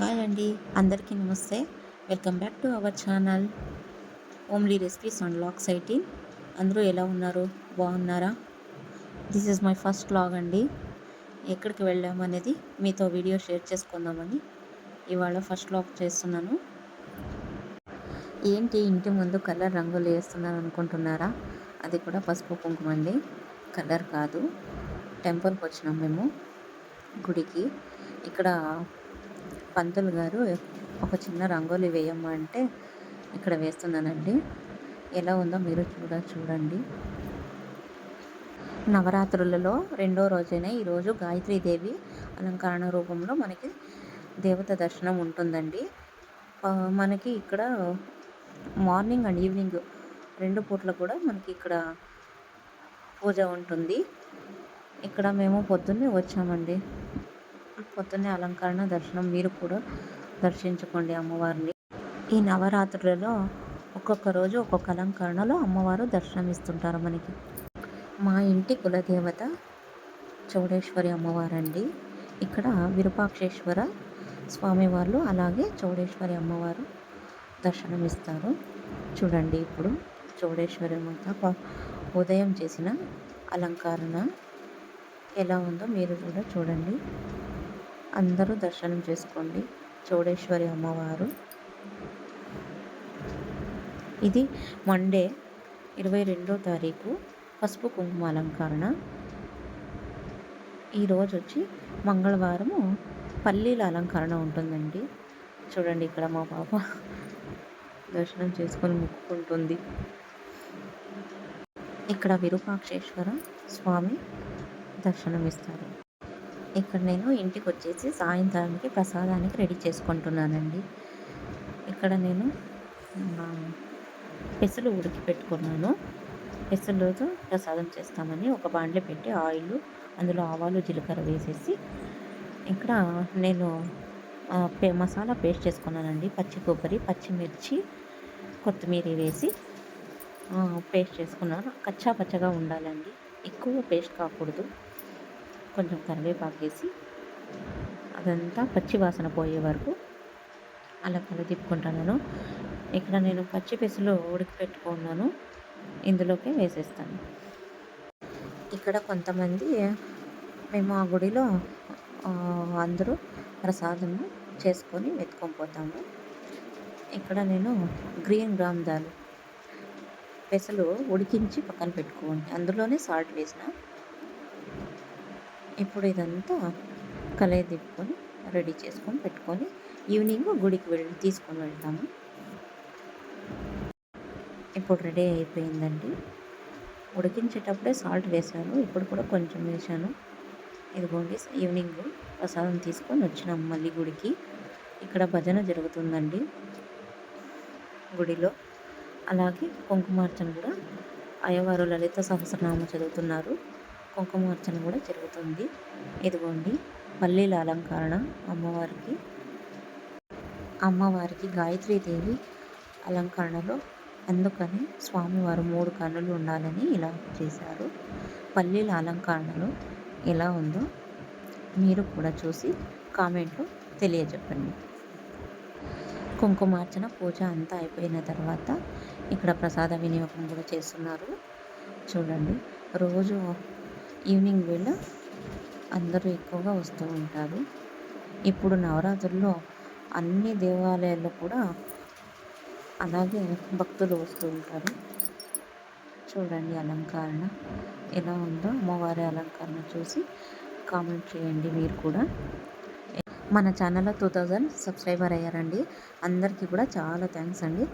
Hi అండి. అందరికీ నమస్తే. Welcome back to our channel. Homely recipes and vlogs eighteen అందరూ ఎలా ఉన్నారు? బాగున్నారా? This is my first vlog అండి. ఎక్కడికి వెళ్ళామనేది మీతో వీడియో షేర్ చేసుకుందామని ఇవాళ ఫస్ట్ లాగ్ చేస్తున్నాను. ఏంటి ఇంటి ముందు కలర్ రంగులు వేస్తున్నాను అనుకుంటున్నారా? అది కూడా పసుపు కుంకుమ అండి. కలర్ కాదు. టెంపుల్కి వచ్చినాం మేము గుడికి. ఇక్కడ పంతులు గారు ఒక చిన్న రంగోలి వేయమంటే అంటే ఇక్కడ వేస్తున్నానండి. ఎలా ఉందో మీరు చూడ చూడండి. నవరాత్రులలో రెండో రోజైన ఈరోజు గాయత్రీదేవి అలంకరణ రూపంలో మనకి దేవత దర్శనం ఉంటుందండి. మనకి ఇక్కడ మార్నింగ్ అండ్ ఈవినింగ్ రెండు పూట్ల కూడా మనకి ఇక్కడ పూజ ఉంటుంది. ఇక్కడ మేము పొద్దున్నే వచ్చామండి. పొద్దున్నే అలంకరణ దర్శనం మీరు కూడా దర్శించుకోండి అమ్మవారిని. ఈ నవరాత్రులలో ఒక్కొక్క రోజు ఒక్కొక్క అలంకరణలో అమ్మవారు దర్శనమిస్తుంటారు మనకి. మా ఇంటి కులదేవత చౌడేశ్వరి అమ్మవారండి. ఇక్కడ విరూపాక్షేశ్వర స్వామివార్లు అలాగే చౌడేశ్వరి అమ్మవారు దర్శనమిస్తారు. చూడండి ఇప్పుడు చౌడేశ్వరి మాత ఉదయం చేసిన అలంకరణ ఎలా ఉందో మీరు కూడా చూడండి. అందరూ దర్శనం చేసుకోండి. చౌడేశ్వరి అమ్మవారు. ఇది మండే ఇరవై రెండో తారీఖు పసుపు కుంకుమ అలంకరణ. ఈరోజు వచ్చి మంగళవారము పల్లీల అలంకరణ ఉంటుందండి. చూడండి ఇక్కడ మా పాప దర్శనం చేసుకొని ముక్కుంటుంది ఇక్కడ విరూపాక్షేశ్వర స్వామి దర్శనమిస్తారు. ఇక్కడ నేను ఇంటికి వచ్చేసి సాయంత్రానికి ప్రసాదానికి రెడీ చేసుకుంటున్నానండి. ఇక్కడ నేను పెసలు ఉడికి పెట్టుకున్నాను పెసలతో ప్రసాదం చేస్తామని ఒక బాండ్లో పెట్టి ఆయిల్ అందులో ఆవాలు జీలకర్ర వేసేసి ఇక్కడ నేను మసాలా పేస్ట్ చేసుకున్నానండి. పచ్చి కొబ్బరి పచ్చిమిర్చి కొత్తిమీర వేసి పేస్ట్ చేసుకున్నాను కచ్చా పచ్చగా ఉండాలండి. ఎక్కువ పేస్ట్ కాకూడదు. కొంచెం కరివేపాకు వేసి అదంతా పచ్చి వాసన పోయే వరకు అలా తిప్పుకుంటాను ఇక్కడ నేను పచ్చి పెసులు ఉడికిపెట్టుకున్నాను. ఇందులోకి వేసేస్తాను. ఇక్కడ కొంతమంది మేము ఆ గుడిలో అందరూ ప్రసాదము చేసుకొని వెతుకొని పోతాము. ఇక్కడ నేను గ్రీన్ గ్రామ్ దాల్ పెసలు ఉడికించి పక్కన పెట్టుకోండి. అందులోనే సాల్ట్ వేసిన ఇప్పుడు ఇదంతా కలయి తిప్పుకొని రెడీ చేసుకొని పెట్టుకొని ఈవినింగ్ గుడికి వెళ్ళి తీసుకొని వెళ్తాము. ఇప్పుడు రెడీ అయిపోయిందండి. ఉడికించేటప్పుడే సాల్ట్ వేశాను. ఇప్పుడు కూడా కొంచెం వేశాను. ఇదిగోండి ఈవినింగ్ ప్రసాదం తీసుకొని వచ్చినాము మళ్ళీ గుడికి. ఇక్కడ భజన జరుగుతుందండి గుడిలో. అలాగే కుంకుమార్చన కూడా అయ్యవారు లలిత సహస్రనామం చదువుతున్నారు. కుంకుమార్చన కూడా జరుగుతుంది. ఇదిగోండి పల్లీల అలంకరణ అమ్మవారికి. అమ్మవారికి గాయత్రీదేవి అలంకరణలో అందుకని స్వామివారు మూడు కన్నులు ఉండాలని ఇలా చేశారు. పల్లీల అలంకరణలో ఎలా ఉందో మీరు కూడా చూసి కామెంట్లో తెలియజెప్పండి. కుంకుమార్చన పూజ అంతా అయిపోయిన తర్వాత ఇక్కడ ప్రసాద వినియోగం కూడా చేస్తున్నారు. చూడండి రోజు ఈవినింగ్ వేళ అందరూ ఎక్కువగా వస్తూ ఉంటారు. ఇప్పుడు నవరాత్రుల్లో అన్ని దేవాలయాల్లో కూడా అలాగే భక్తులు వస్తూ ఉంటారు. చూడండి అలంకరణ ఎలా ఉందో అమ్మవారి అలంకరణ చూసి కామెంట్ చేయండి మీరు కూడా. మన ఛానల్లో టూ థౌజండ్ సబ్స్క్రైబర్ అయ్యారండి. అందరికీ కూడా చాలా థ్యాంక్స్ అండి.